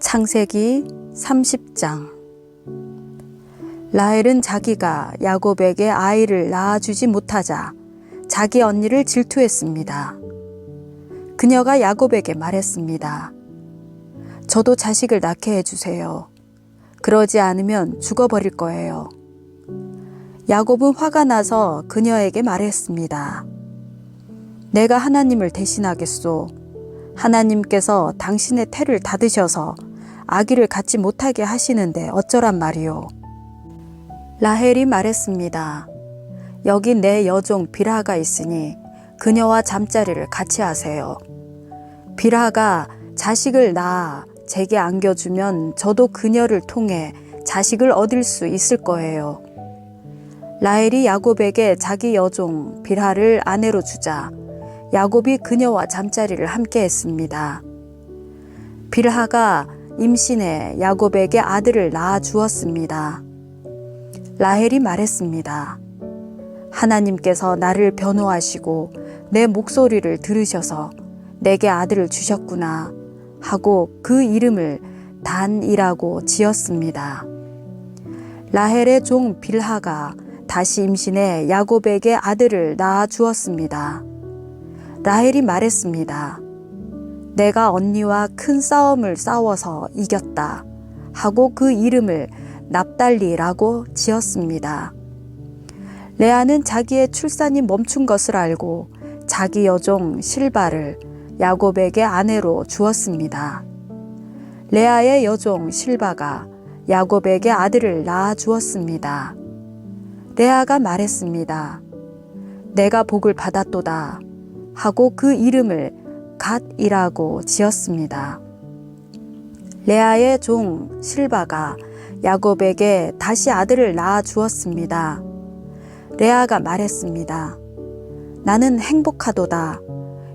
창세기 30장 라헬은 자기가 야곱에게 아이를 낳아주지 못하자 자기 언니를 질투했습니다. 그녀가 야곱에게 말했습니다. 저도 자식을 낳게 해주세요. 그러지 않으면 죽어버릴 거예요. 야곱은 화가 나서 그녀에게 말했습니다. 내가 하나님을 대신하겠소. 하나님께서 당신의 태를 닫으셔서 아기를 갖지 못하게 하시는데 어쩌란 말이오. 라헬이 말했습니다. 여기 내 여종 비라가 있으니 그녀와 잠자리를 같이 하세요. 비라가 자식을 낳아 제게 안겨주면 저도 그녀를 통해 자식을 얻을 수 있을 거예요. 라헬이 야곱에게 자기 여종 비라를 아내로 주자 야곱이 그녀와 잠자리를 함께 했습니다. 빌하가 임신해 야곱에게 아들을 낳아 주었습니다. 라헬이 말했습니다. 하나님께서 나를 변호하시고 내 목소리를 들으셔서 내게 아들을 주셨구나 하고 그 이름을 단이라고 지었습니다. 라헬의 종 빌하가 다시 임신해 야곱에게 아들을 낳아 주었습니다. 라헬이 말했습니다. 내가 언니와 큰 싸움을 싸워서 이겼다 하고 그 이름을 납달리라고 지었습니다. 레아는 자기의 출산이 멈춘 것을 알고 자기 여종 실바를 야곱에게 아내로 주었습니다. 레아의 여종 실바가 야곱에게 아들을 낳아 주었습니다. 레아가 말했습니다. 내가 복을 받았도다 하고 그 이름을 갓이라고 지었습니다. 레아의 종 실바가 야곱에게 다시 아들을 낳아 주었습니다. 레아가 말했습니다. 나는 행복하도다.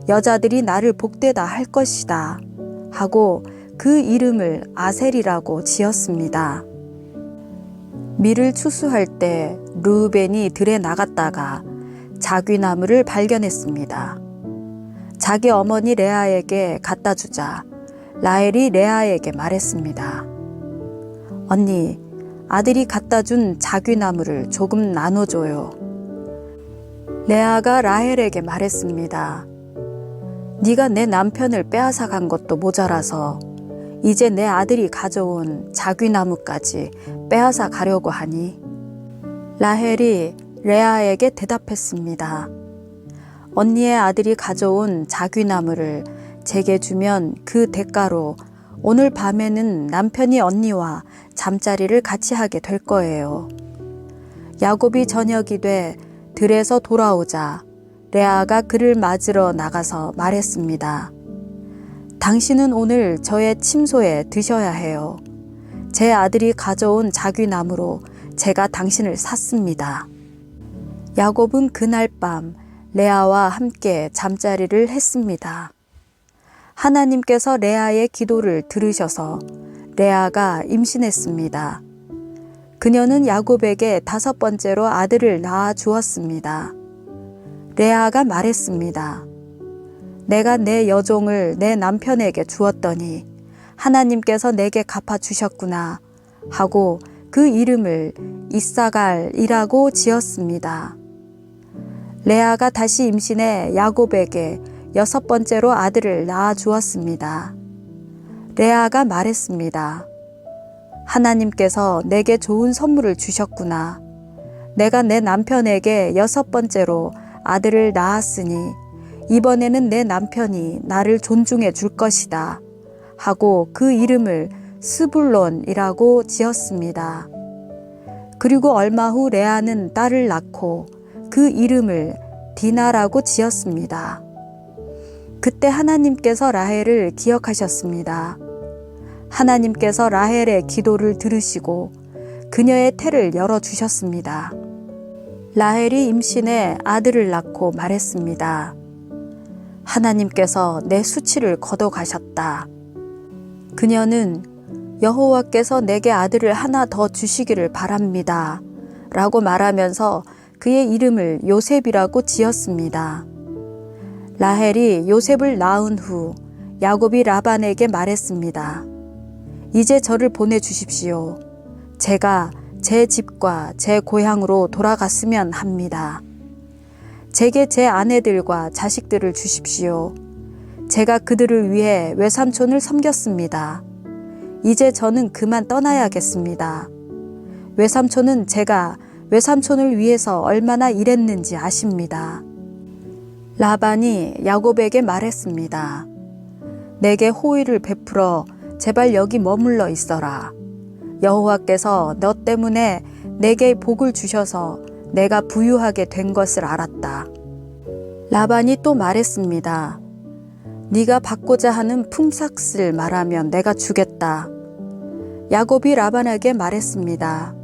여자들이 나를 복되다 할 것이다. 하고 그 이름을 아셀이라고 지었습니다. 밀을 추수할 때 루벤이 들에 나갔다가 자귀나무를 발견했습니다. 자기 어머니 레아에게 갖다 주자 라헬이 레아에게 말했습니다. 언니, 아들이 갖다 준 자귀나무를 조금 나눠줘요. 레아가 라헬에게 말했습니다. 네가 내 남편을 빼앗아 간 것도 모자라서 이제 내 아들이 가져온 자귀나무까지 빼앗아 가려고 하니 라헬이 레아에게 대답했습니다. 언니의 아들이 가져온 자귀나무를 제게 주면 그 대가로 오늘 밤에는 남편이 언니와 잠자리를 같이 하게 될 거예요. 야곱이 저녁이 돼 들에서 돌아오자 레아가 그를 맞으러 나가서 말했습니다. 당신은 오늘 저의 침소에 드셔야 해요. 제 아들이 가져온 자귀나무로 제가 당신을 샀습니다. 야곱은 그날 밤 레아와 함께 잠자리를 했습니다. 하나님께서 레아의 기도를 들으셔서 레아가 임신했습니다. 그녀는 야곱에게 다섯 번째로 아들을 낳아 주었습니다. 레아가 말했습니다. 내가 내 여종을 내 남편에게 주었더니 하나님께서 내게 갚아 주셨구나 하고 그 이름을 이사갈이라고 지었습니다. 레아가 다시 임신해 야곱에게 여섯 번째로 아들을 낳아 주었습니다. 레아가 말했습니다. 하나님께서 내게 좋은 선물을 주셨구나. 내가 내 남편에게 여섯 번째로 아들을 낳았으니 이번에는 내 남편이 나를 존중해 줄 것이다. 하고 그 이름을 스불론이라고 지었습니다. 그리고 얼마 후 레아는 딸을 낳고 그 이름을 디나라고 지었습니다. 그때 하나님께서 라헬을 기억하셨습니다. 하나님께서 라헬의 기도를 들으시고 그녀의 태를 열어주셨습니다. 라헬이 임신해 아들을 낳고 말했습니다. 하나님께서 내 수치를 걷어가셨다. 그녀는 여호와께서 내게 아들을 하나 더 주시기를 바랍니다. 라고 말하면서 그의 이름을 요셉이라고 지었습니다. 라헬이 요셉을 낳은 후 야곱이 라반에게 말했습니다. 이제 저를 보내주십시오. 제가 제 집과 제 고향으로 돌아갔으면 합니다. 제게 제 아내들과 자식들을 주십시오. 제가 그들을 위해 외삼촌을 섬겼습니다. 이제 저는 그만 떠나야겠습니다. 외삼촌은 제가 외삼촌을 위해서 얼마나 일했는지 아십니다. 라반이 야곱에게 말했습니다. 내게 호의를 베풀어 제발 여기 머물러 있어라. 여호와께서 너 때문에 내게 복을 주셔서 내가 부유하게 된 것을 알았다. 라반이 또 말했습니다. 네가 받고자 하는 품삯을 말하면 내가 주겠다. 야곱이 라반에게 말했습니다.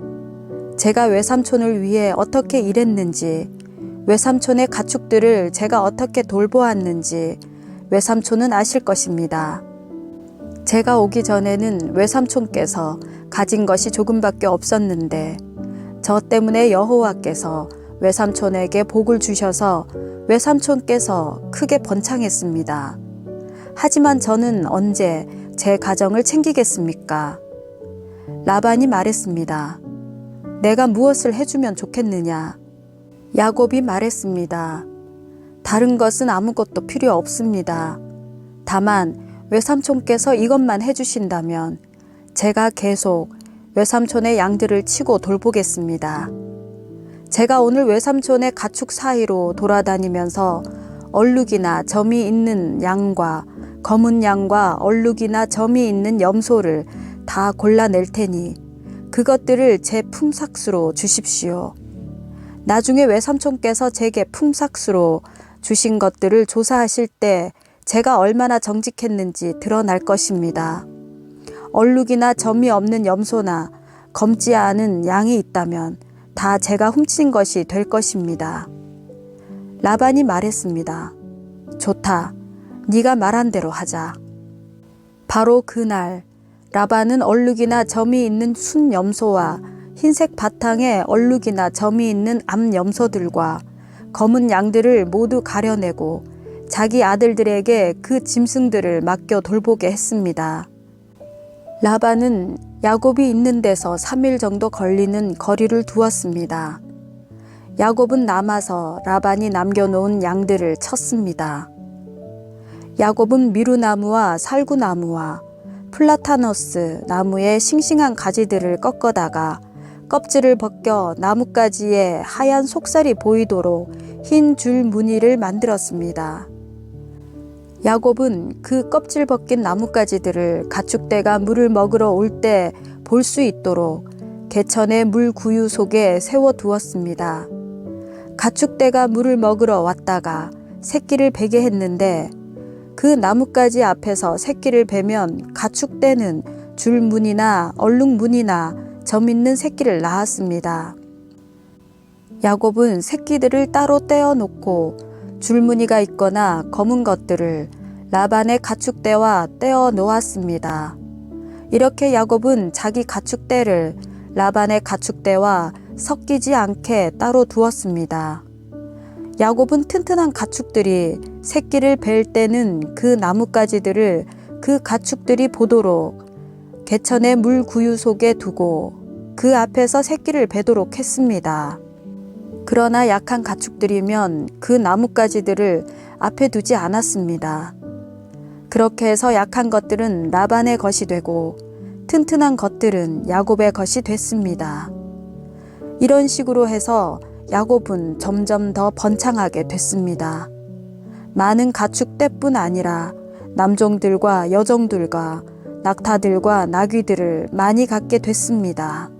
제가 외삼촌을 위해 어떻게 일했는지, 외삼촌의 가축들을 제가 어떻게 돌보았는지 외삼촌은 아실 것입니다. 제가 오기 전에는 외삼촌께서 가진 것이 조금밖에 없었는데 저 때문에 여호와께서 외삼촌에게 복을 주셔서 외삼촌께서 크게 번창했습니다. 하지만 저는 언제 제 가정을 챙기겠습니까? 라반이 말했습니다. 내가 무엇을 해주면 좋겠느냐? 야곱이 말했습니다. 다른 것은 아무것도 필요 없습니다. 다만 외삼촌께서 이것만 해주신다면 제가 계속 외삼촌의 양들을 치고 돌보겠습니다. 제가 오늘 외삼촌의 가축 사이로 돌아다니면서 얼룩이나 점이 있는 양과 검은 양과 얼룩이나 점이 있는 염소를 다 골라낼 테니 그것들을 제 품삯으로 주십시오. 나중에 외삼촌께서 제게 품삯으로 주신 것들을 조사하실 때 제가 얼마나 정직했는지 드러날 것입니다. 얼룩이나 점이 없는 염소나 검지 않은 양이 있다면 다 제가 훔친 것이 될 것입니다. 라반이 말했습니다. 좋다. 네가 말한 대로 하자. 바로 그날 라반은 얼룩이나 점이 있는 순 염소와 흰색 바탕에 얼룩이나 점이 있는 암 염소들과 검은 양들을 모두 가려내고 자기 아들들에게 그 짐승들을 맡겨 돌보게 했습니다. 라반은 야곱이 있는 데서 3일 정도 걸리는 거리를 두었습니다. 야곱은 남아서 라반이 남겨놓은 양들을 쳤습니다. 야곱은 미루나무와 살구나무와 플라타너스 나무의 싱싱한 가지들을 꺾어다가 껍질을 벗겨 나뭇가지에 하얀 속살이 보이도록 흰 줄 무늬를 만들었습니다. 야곱은 그 껍질 벗긴 나뭇가지들을 가축대가 물을 먹으러 올 때 볼 수 있도록 개천의 물 구유 속에 세워 두었습니다. 가축대가 물을 먹으러 왔다가 새끼를 베게 했는데 그 나뭇가지 앞에서 새끼를 베면 가축대는 줄무늬나 얼룩무늬나 점 있는 새끼를 낳았습니다. 야곱은 새끼들을 따로 떼어 놓고 줄무늬가 있거나 검은 것들을 라반의 가축대와 떼어 놓았습니다. 이렇게 야곱은 자기 가축대를 라반의 가축대와 섞이지 않게 따로 두었습니다. 야곱은 튼튼한 가축들이 새끼를 벨 때는 그 나뭇가지들을 그 가축들이 보도록 개천의 물 구유 속에 두고 그 앞에서 새끼를 베도록 했습니다. 그러나 약한 가축들이면 그 나뭇가지들을 앞에 두지 않았습니다. 그렇게 해서 약한 것들은 라반의 것이 되고 튼튼한 것들은 야곱의 것이 됐습니다. 이런 식으로 해서 야곱은 점점 더 번창하게 됐습니다. 많은 가축 때뿐 아니라 남종들과 여종들과 낙타들과 나귀들을 많이 갖게 됐습니다.